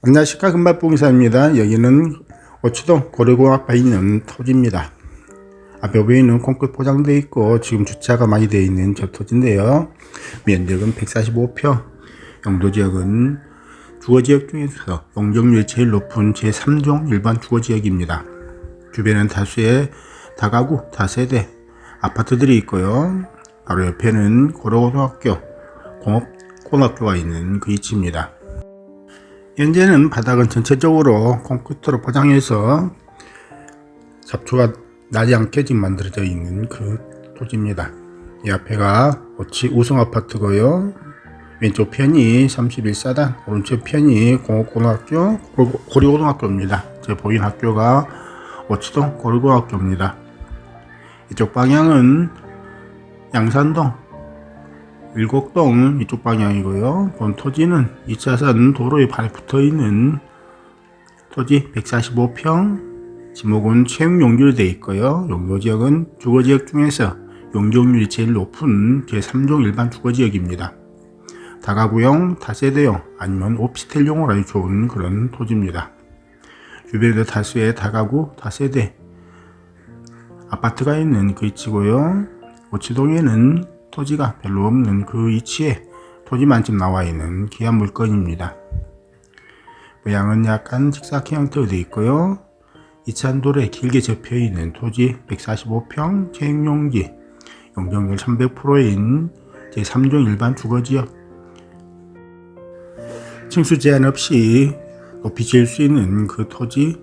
안녕하십니까 금발봉사입니다. 여기는 오치동 고려공학파에 있는 토지입니다. 앞에 보이는 콘크리트 포장되어 있고 지금 주차가 많이 되어 있는 저 토지인데요. 면적은 145평, 용도지역은 주거지역 중에서 용적률이 제일 높은 제3종 일반 주거지역입니다. 주변엔 다수의 다가구, 다세대 아파트들이 있고요. 바로 옆에는 고려고등학교, 공업고등학교가 있는 그 위치입니다. 현재는 바닥은 전체적으로 콘크리트로 포장해서 잡초가 나지 않게 만들어져 있는 그 토지입니다. 이 앞에가 오치 우성 아파트고요. 왼쪽 편이 31사단, 오른쪽 편이 공업고등학교, 고- 고려고등학교입니다. 제 보인 학교가 오치동 고려고등학교입니다. 이쪽 방향은 양산동, 일곡동 이쪽 방향이고요. 본 토지는 2차선 도로에 바로 붙어 있는 토지 145평, 지목은 채용 용도로 되어 있고요. 용도 지역은 주거 지역 중에서 용적률이 제일 높은 제3종 일반 주거 지역입니다. 다가구용, 다세대용 아니면 오피스텔용으로 아주 좋은 그런 토지입니다. 주변에도 다수의 다가구, 다세대 아파트가 있는 그 위치고요. 오치동에는 토지가 별로 없는 그 위치에 토지만 좀 나와 있는 귀한 물건입니다. 모양은 약간 직사각 형태로 되어 있고요. 이찬돌에 길게 접혀 있는 토지 145평 채용용지 용적률 300%인 제3종 일반 주거지역 층수 제한 없이 높이 지을 수 있는 그 토지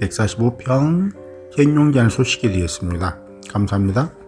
145평 채용용지라는 소식이 되었습니다. 감사합니다.